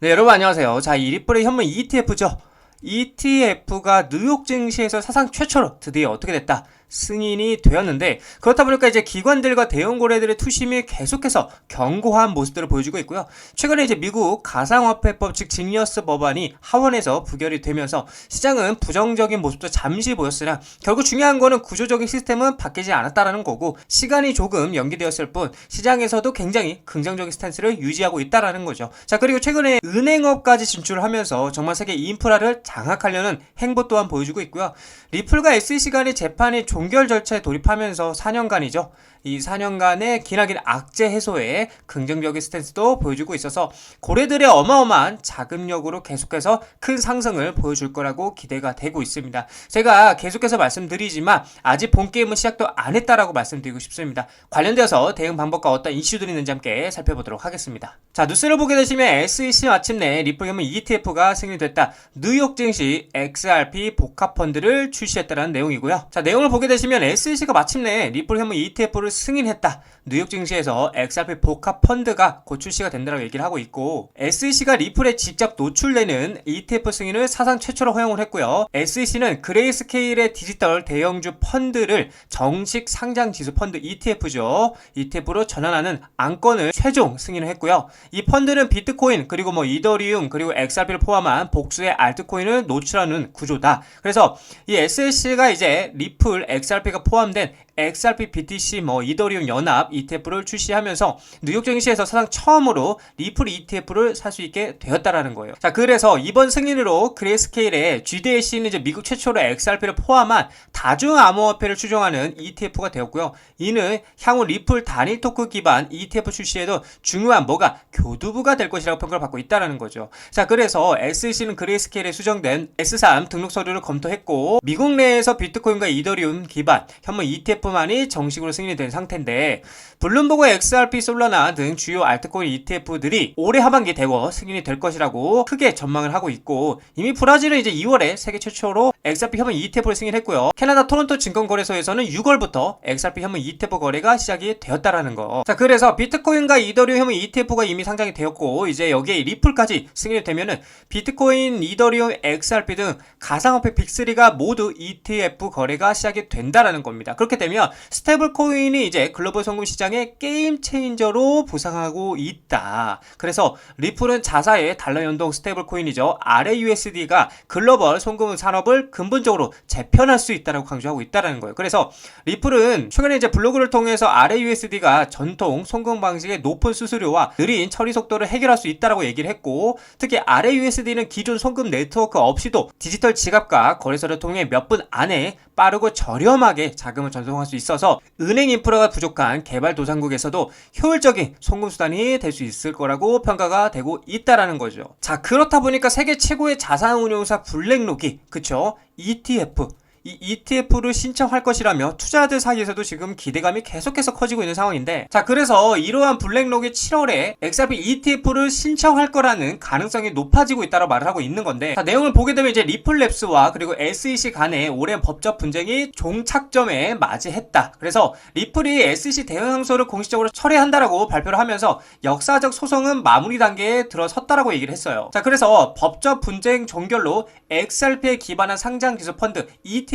네, 여러분 안녕하세요. 자, 이 리플의 현물 ETF죠. ETF가 뉴욕 증시에서 사상 최초로 드디어 어떻게 됐다? 승인이 되었는데 그렇다 보니까 이제 기관들과 대형 거래들의 투심이 계속해서 견고한 모습들을 보여주고 있고요. 최근에 이제 미국 가상화폐법 즉 지니어스 법안이 하원에서 부결이 되면서 시장은 부정적인 모습도 잠시 보였으나 결국 중요한 거는 구조적인 시스템은 바뀌지 않았다라는 거고 시간이 조금 연기되었을 뿐 시장에서도 굉장히 긍정적인 스탠스를 유지하고 있다라는 거죠. 자 그리고 최근에 은행업까지 진출을 하면서 정말 세계 인프라를 장악하려는 행보 또한 보여주고 있고요. 리플과 SEC 간의 재판이 종결 절차에 돌입하면서 4년간이죠. 이 4년간의 기나긴 악재 해소에 긍정적인 스탠스도 보여주고 있어서 고래들의 어마어마한 자금력으로 계속해서 큰 상승을 보여줄 거라고 기대가 되고 있습니다. 제가 계속해서 말씀드리지만 아직 본 게임은 시작도 안 했다라고 말씀드리고 싶습니다. 관련되어서 대응 방법과 어떤 이슈들이 있는지 함께 살펴보도록 하겠습니다. 자 뉴스를 보게 되시면 SEC 마침내 리플 현물 ETF가 승인됐다. 뉴욕 증시 XRP 복합 펀드를 출시했다는 내용이고요. 자 내용을 보게 되시면 SEC가 마침내 리플 현물 ETF를 승인했다. 뉴욕 증시에서 XRP 복합 펀드가 곧 출시가 된다고 얘기를 하고 있고 SEC가 리플에 직접 노출되는 ETF 승인을 사상 최초로 허용을 했고요. SEC는 그레이스케일의 디지털 대형주 펀드를 정식 상장 지수 펀드 ETF죠. ETF로 전환하는 안건을 최종 승인을 했고요. 이 펀드는 비트코인 그리고 뭐 이더리움 그리고 XRP를 포함한 복수의 알트코인을 노출하는 구조다. 그래서 이 SEC가 이제 리플 XRP가 포함된 XRP BTC 뭐 이더리움 연합 ETF를 출시하면서 뉴욕 증시에서 사상 처음으로 리플 ETF를 살 수 있게 되었다라는 거예요. 자, 그래서 이번 승인으로 그레이스케일의 GDAC는 이제 미국 최초로 XRP를 포함한 다중 암호화폐를 추종하는 ETF가 되었고요. 이는 향후 리플 단일 토크 기반 ETF 출시에도 중요한 뭐가 교두부가 될 것이라고 평가를 받고 있다라는 거죠. 자, 그래서 SEC는 그레이스케일에 수정된 S3 등록 서류를 검토했고 미국 내에서 비트코인과 이더리움 기반 현물 ETF 만이 정식으로 승인이 된 상태인데 블룸버그 XRP 솔라나 등 주요 알트코인 ETF들이 올해 하반기 대거 승인이 될 것이라고 크게 전망을 하고 있고 이미 브라질은 이제 2월에 세계 최초로 XRP 현물 ETF를 승인했고요. 캐나다 토론토 증권거래소에서는 6월부터 XRP 현물 ETF 거래가 시작이 되었다라는 거. 자, 그래서 비트코인과 이더리움 현물 ETF가 이미 상장이 되었고 이제 여기에 리플까지 승인이 되면은 비트코인, 이더리움, XRP 등 가상화폐 빅3가 모두 ETF 거래가 시작이 된다라는 겁니다. 그렇게 되면 스테이블 코인이 이제 글로벌 송금 시장의 게임 체인저로 부상하고 있다. 그래서 리플은 자사의 달러 연동 스테이블 코인이죠. RAUSD가 글로벌 송금 산업을 근본적으로 재편할 수 있다라고 강조하고 있다라는 거예요. 그래서 리플은 최근에 이제 블로그를 통해서 RAUSD가 전통 송금 방식의 높은 수수료와 느린 처리 속도를 해결할 수 있다라고 얘기를 했고 특히 RAUSD는 기존 송금 네트워크 없이도 디지털 지갑과 거래소를 통해 몇 분 안에 빠르고 저렴하게 자금을 전송할 수 있어서 은행 인프라가 부족한 개발도상국에서도 효율적인 송금 수단이 될 수 있을 거라고 평가가 되고 있다라는 거죠. 자, 그렇다 보니까 세계 최고의 자산운용사 블랙록이 그쵸? ETF 이 ETF를 신청할 것이라며 투자자들 사이에서도 지금 기대감이 계속해서 커지고 있는 상황인데 자 그래서 이러한 블랙록이 7월에 XRP ETF를 신청할 거라는 가능성이 높아지고 있다고 말을 하고 있는 건데 자 내용을 보게 되면 이제 리플랩스와 그리고 SEC 간의 오랜 법적 분쟁이 종착점에 맞이했다. 그래서 리플이 SEC 대응 항소를 공식적으로 철회한다라고 발표를 하면서 역사적 소송은 마무리 단계에 들어섰다라고 얘기를 했어요. 자 그래서 법적 분쟁 종결로 XRP에 기반한 상장 기술 펀드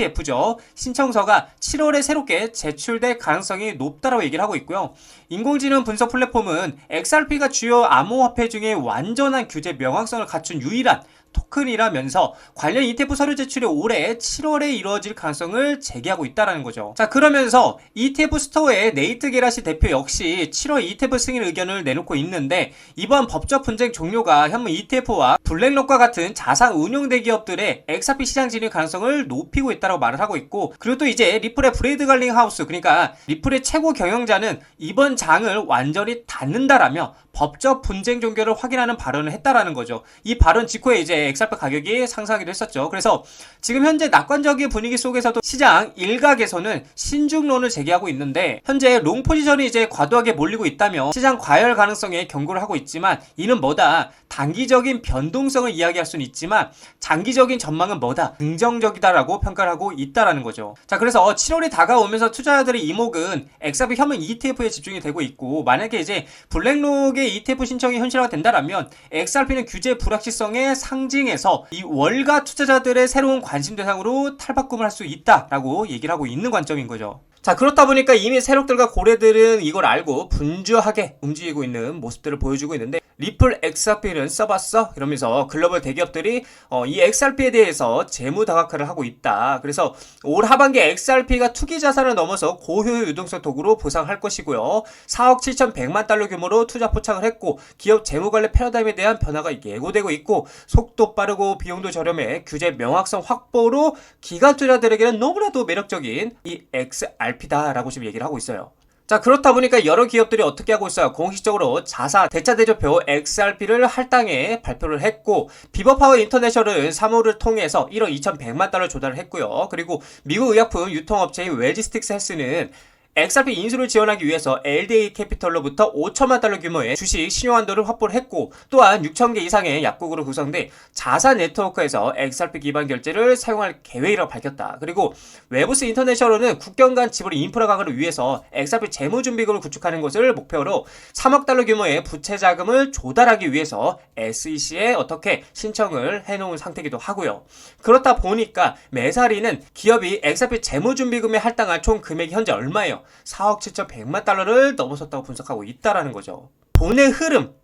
ETF죠. 신청서가 7월에 새롭게 제출될 가능성이 높다라고 얘기를 하고 있고요. 인공지능 분석 플랫폼은 XRP가 주요 암호화폐 중에 완전한 규제 명확성을 갖춘 유일한 토큰이라면서 관련 ETF 서류 제출이 올해 7월에 이루어질 가능성을 제기하고 있다는 거죠. 자 그러면서 ETF 스토어의 네이트 게라시 대표 역시 7월 ETF 승인 의견을 내놓고 있는데 이번 법적 분쟁 종료가 현무 ETF와 블랙록과 같은 자산 운용 대기업들의 XRP 시장 진입 가능성을 높이고 있다고 말을 하고 있고 그리고 또 이제 리플의 브레이드 갈링 하우스 그러니까 리플의 최고 경영자는 이번 장을 완전히 닫는다라며 법적 분쟁 종결을 확인하는 발언을 했다라는 거죠. 이 발언 직후에 이제 XRP 가격이 상승하기도 했었죠. 그래서 지금 현재 낙관적인 분위기 속에서도 시장 일각에서는 신중론을 제기하고 있는데 현재 롱 포지션이 이제 과도하게 몰리고 있다며 시장 과열 가능성에 경고를 하고 있지만 이는 뭐다 단기적인 변동성을 이야기할 수는 있지만 장기적인 전망은 뭐다 긍정적이다라고 평가를 하고 있다라는 거죠. 자 그래서 7월이 다가오면서 투자자들의 이목은 XRP 현물 ETF에 집중이 되고 있고 만약에 이제 블랙록의 ETF 신청이 현실화가 된다라면 XRP는 규제 불확실성의 상징 에서 이 월가 투자자들의 새로운 관심 대상으로 탈바꿈을 할 수 있다라고 얘기를 하고 있는 관점인 거죠. 자 그렇다 보니까 이미 세력들과 고래들은 이걸 알고 분주하게 움직이고 있는 모습들을 보여주고 있는데 리플 XRP는 써봤어? 이러면서 글로벌 대기업들이 어, 이 XRP에 대해서 재무 다각화를 하고 있다. 그래서 올 하반기에 XRP가 투기 자산을 넘어서 고효율 유동성 도구로 보상할 것이고요. 4억 7,100만 달러 규모로 투자 포착을 했고 기업 재무 관리 패러다임에 대한 변화가 예고되고 있고 속도 빠르고 비용도 저렴해 규제 명확성 확보로 기관 투자들에게는 너무나도 매력적인 이 XRP다라고 지금 얘기를 하고 있어요. 자 그렇다 보니까 여러 기업들이 어떻게 하고 있어요? 공식적으로 자사 대차 대조표 XRP를 할당에 발표를 했고 비버파워 인터내셔널은 3호를 통해서 1억 2,100만 달러 조달을 했고요. 그리고 미국 의약품 유통업체인 웨지스틱스 헬스는 XRP 인수를 지원하기 위해서 LDA 캐피털로부터 5천만 달러 규모의 주식 신용한도를 확보를 했고 또한 6천 개 이상의 약국으로 구성돼 자사 네트워크에서 XRP 기반 결제를 사용할 계획이라고 밝혔다. 그리고 웨브스 인터내셔널은 국경 간 지불 인프라 강화를 위해서 XRP 재무 준비금을 구축하는 것을 목표로 3억 달러 규모의 부채 자금을 조달하기 위해서 SEC에 어떻게 신청을 해놓은 상태이기도 하고요. 그렇다 보니까 메사리는 기업이 XRP 재무 준비금에 할당할 총 금액이 현재 얼마예요? 4억 7,100만 달러를 넘어섰다고 분석하고 있다라는 거죠. 돈의 흐름,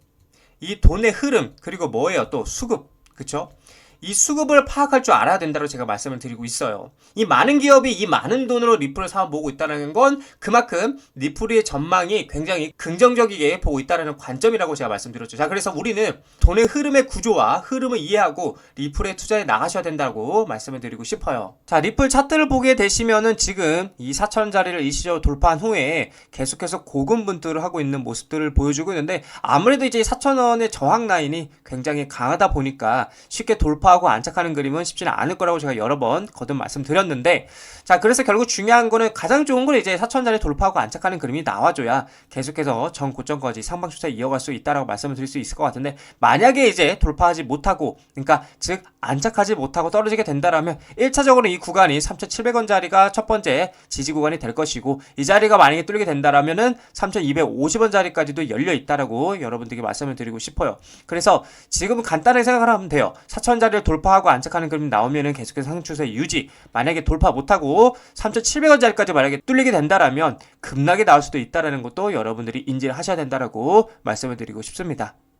이 돈의 흐름 그리고 뭐예요? 또 수급, 그쵸? 이 수급을 파악할 줄 알아야 된다고 제가 말씀을 드리고 있어요. 이 많은 기업이 이 많은 돈으로 리플을 사모으고 있다는 건 그만큼 리플의 전망이 굉장히 긍정적이게 보고 있다는 관점이라고 제가 말씀드렸죠. 자, 그래서 우리는 돈의 흐름의 구조와 흐름을 이해하고 리플에 투자해 나가셔야 된다고 말씀을 드리고 싶어요. 자, 리플 차트를 보게 되시면은 지금 이 4천 자리를 일시적으로 돌파한 후에 계속해서 고군분투를 하고 있는 모습들을 보여주고 있는데 아무래도 이제 4천 원의 저항 라인이 굉장히 강하다 보니까 쉽게 돌파 하고 안착하는 그림은 쉽지는 않을 거라고 제가 여러 번 거듭 말씀드렸는데 자 그래서 결국 중요한 거는 가장 좋은 건 이제 4천자리 돌파하고 안착하는 그림이 나와줘야 계속해서 전 고점까지 상방 추세 이어갈 수 있다라고 말씀을 드릴 수 있을 것 같은데 만약에 이제 돌파하지 못하고 그러니까 즉 안착하지 못하고 떨어지게 된다라면 1차적으로 이 구간이 3,700원 자리가 첫 번째 지지 구간이 될 것이고 이 자리가 만약에 뚫리게 된다라면은 3,250원 자리까지도 열려 있다라고 여러분들께 말씀을 드리고 싶어요. 그래서 지금 간단하게 생각을 하면 돼요. 4천 자리를 돌파하고 안착하는 그림 나오면은 계속해서 상승 추세 유지. 만약에 돌파 못하고 3,700원 자리까지 만약에 뚫리게 된다라면 급락이 나올 수도 있다라는 것도 여러분들이 인지를 하셔야 된다라고 말씀을 드리고 싶습니다.